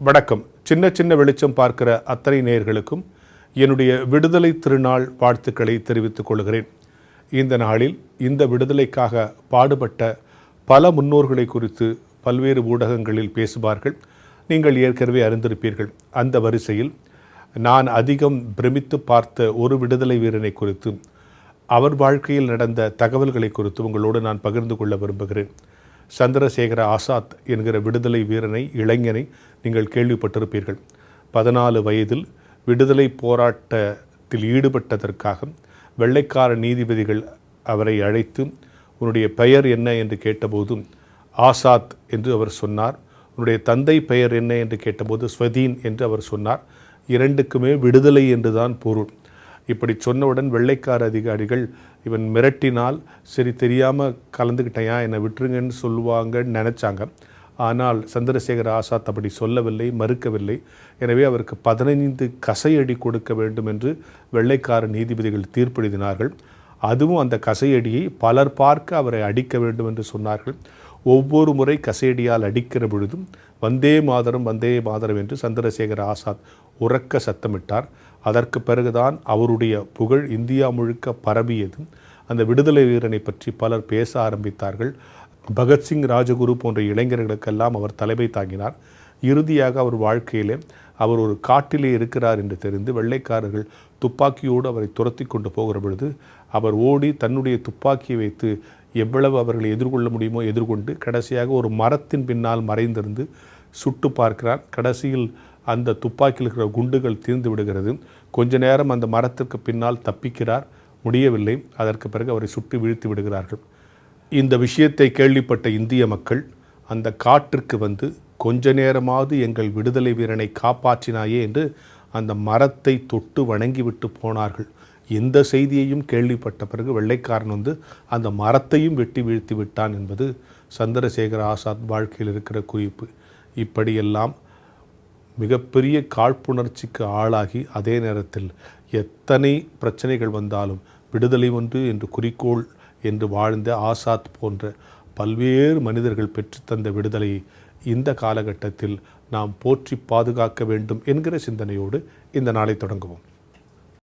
வணக்கம். சின்ன சின்ன வெளிச்சம் பார்க்கிற அத்தனை நேயர்களுக்கும் என்னுடைய விடுதலை திருநாள் வாழ்த்துக்களை தெரிவித்துக் கொள்கிறேன். இந்த நாளில் இந்த விடுதலைக்காக பாடுபட்ட பல முன்னோர்களை குறித்து பல்வேறு ஊடகங்களில் பேசுவார்கள். நீங்கள் ஏற்கனவே அறிந்திருப்பீர்கள். அந்த வரிசையில் நான் அதிகம் பிரமித்து பார்த்த ஒரு விடுதலை வீரனை குறித்து அவர் வாழ்க்கையில் நடந்த தகவல்களை குறித்து உங்களோடு நான் பகிர்ந்து கொள்ள விரும்புகிறேன். சந்திரசேகர ஆசாத் என்கிற விடுதலை வீரனை இளைஞனை நீங்கள் கேள்விப்பட்டிருப்பீர்கள். பதினாலு வயதில் விடுதலை போராட்டத்தில் ஈடுபட்டதற்காக வெள்ளைக்கார நீதிபதிகள் அவரை அழைத்து உன்னுடைய பெயர் என்ன? என்று கேட்டபோதும் ஆசாத் என்று அவர் சொன்னார். உன்னுடைய தந்தை பெயர் என்ன? என்று கேட்டபோது ஸ்வதீன் என்று அவர் சொன்னார். இரண்டுக்குமே விடுதலை என்றுதான் பொருள். இப்படி சொன்னவுடன் வெள்ளைக்கார அதிகாரிகள் இவன் மிரட்டினால் சரி தெரியாமல் கலந்துக்கிட்டையா என்னை விட்டுருங்கன்னு சொல்லுவாங்கன்னு நினச்சாங்க. ஆனால் சந்திரசேகர ஆசாத் அப்படி சொல்லவில்லை மறுக்கவில்லை. எனவே அவருக்கு பதினைந்து கசையடி கொடுக்க வேண்டும் என்று வெள்ளைக்கார நீதிபதிகள் தீர்ப்பெழுதினார்கள். அதுவும் அந்த கசையடியை பலர் பார்க்க அவரை அடிக்க வேண்டும் என்று சொன்னார்கள். ஒவ்வொரு முறை கசேடியால் அடிக்கிற பொழுதும் வந்தே மாதரம் வந்தே மாதரம் என்று சந்திரசேகர ஆசாத் உறக்க சத்தமிட்டார். அதற்கு பிறகுதான் அவருடைய புகழ் இந்தியா முழுக்க பரவியது அந்த விடுதலை வீரனை பற்றி பலர் பேச ஆரம்பித்தார்கள். பகத்சிங் ராஜகுரு போன்ற இளைஞர்களுக்கெல்லாம் அவர் தலைமை தாங்கினார். இறுதியாக அவர் வாழ்க்கையிலே அவர் ஒரு காட்டிலே இருக்கிறார் என்று தெரிந்து வெள்ளைக்காரர்கள் துப்பாக்கியோடு அவரை துரத்தி கொண்டு போகிற பொழுது அவர் ஓடி தன்னுடைய துப்பாக்கியை வைத்து எவ்வளவு அவர்களை எதிர்கொள்ள முடியுமோ எதிர்கொண்டு கடைசியாக ஒரு மரத்தின் பின்னால் மறைந்திருந்து சுட்டு பார்க்கிறார். கடைசியில் அந்த துப்பாக்கியில் இருக்கிற குண்டுகள் தீர்ந்து விடுகிறது. கொஞ்ச நேரம் அந்த மரத்திற்கு பின்னால் தப்பிக்கிறார். முடியவில்லை. அதற்கு பிறகு அவரை சுட்டு வீழ்த்தி விடுகிறார்கள். இந்த விஷயத்தை கேள்விப்பட்ட இந்திய மக்கள் அந்த காட்டிற்கு வந்து கொஞ்ச நேரமாவது எங்கள் விடுதலை வீரனை காப்பாற்றினாயே என்று அந்த மரத்தை தொட்டு வணங்கிவிட்டு போனார்கள். இந்த செய்தியையும் கேள்விப்பட்ட பிறகு வெள்ளைக்காரன் வந்து அந்த மரத்தையும் வெட்டி வீழ்த்தி விட்டான் என்பது சந்திரசேகர ஆசாத் வாழ்க்கையில் இருக்கிற குறிப்பு. இப்படியெல்லாம் மிகப்பெரிய காழ்ப்புணர்ச்சிக்கு ஆளாகி அதே நேரத்தில் எத்தனை பிரச்சனைகள் வந்தாலும் விடுதலை ஒன்று என்று குறிக்கோள் என்று வாழ்ந்த ஆசாத் போன்ற பல்வேறு மனிதர்கள் பெற்றுத்தந்த விடுதலையை இந்த காலகட்டத்தில் நாம் போற்றி பாதுகாக்க வேண்டும் என்கிற சிந்தனையோடு இந்த நாளை தொடங்குவோம்.